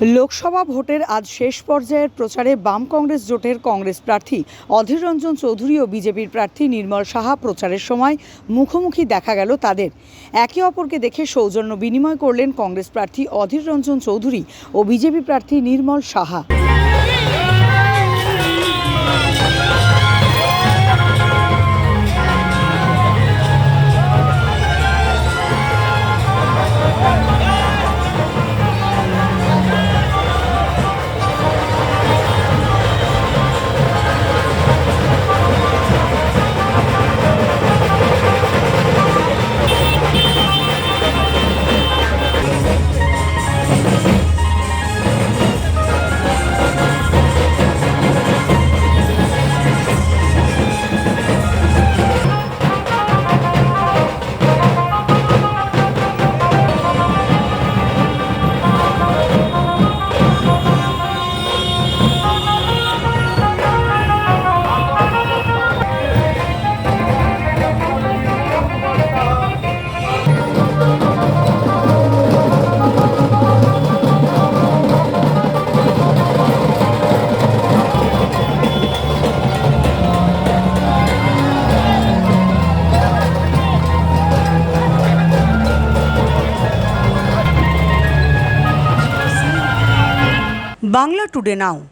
লোকসভা ভোটের আজ শেষ পর্যায়ের প্রচারে বাম কংগ্রেস জোটের কংগ্রেস প্রার্থী অধীর রঞ্জন চৌধুরী ও বিজেপির প্রার্থী নির্মল সাহা প্রচারের সময় মুখোমুখি দেখা গেল তাদের। একে অপরকে দেখে সৌজন্য বিনিময় করলেন কংগ্রেস প্রার্থী অধীর রঞ্জন চৌধুরী ও বিজেপি প্রার্থী Nirmal Saha. Bangla today now.